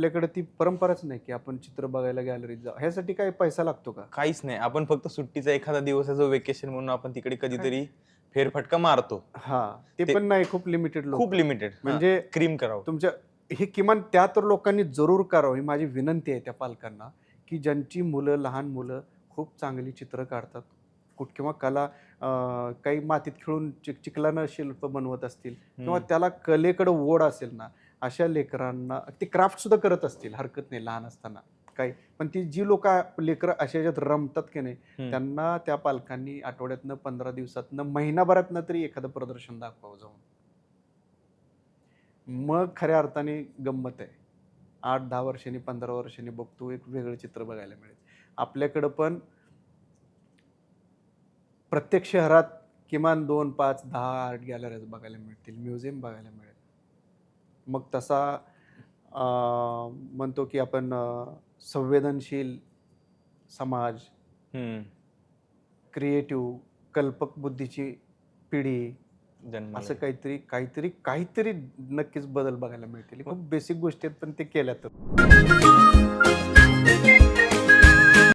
आपल्याकडे ती परंपराच नाही की आपण चित्र बघायला गॅलरीत जा ह्यासाठी काही पैसा लागतो का? काहीच नाही. आपण फक्त सुट्टीचा एखादा दिवस आहे जो वेकेशन म्हणून आपण तिकडे कधीतरी फेरफटका मारतो. हा. ते ते- पण नाही खूप लिमिटेड लोक. खूप लिमिटेड म्हणजे क्रीम करावं. तुमच्या हे किमान त्या तर लोकांनी जरूर करावं ही माझी विनंती आहे त्या पालकांना की ज्यांची मुलं लहान मुलं खूप चांगली चित्र काढतात. कुठ किंवा कला अं, काही मातीत खेळून चिक चिखलानं शिल्प बनवत असतील किंवा हम्म. त्याला कलेकडे ओढ असेल ना अशा लेकरांना ते क्राफ्ट सुद्धा करत असतील हरकत नाही लहान असताना. काही पण ती जी लोक लेकरं अशा ह्याच्यात रमतात की नाही. त्यांना त्या पालकांनी आठवड्यातनं पंधरा दिवसातनं महिनाभरातनं तरी एखादं प्रदर्शन दाखवावं जाऊन. मग खऱ्या अर्थाने गंमत आहे. आठ दहा वर्षांनी पंधरा वर्षांनी बघतो एक वेगळं चित्र बघायला मिळेल. आपल्याकडं पण प्रत्येक शहरात किमान दोन पाच दहा आर्ट गॅलरीज बघायला मिळतील म्युझियम बघायला मिळेल. मग तसा म्हणतो की आपण संवेदनशील समाज. क्रिएटिव्ह कल्पक बुद्धीची पिढी असं काहीतरी काहीतरी काहीतरी नक्कीच बदल बघायला मिळतील. खूप बेसिक गोष्टी आहेत पण ते केल्या तर.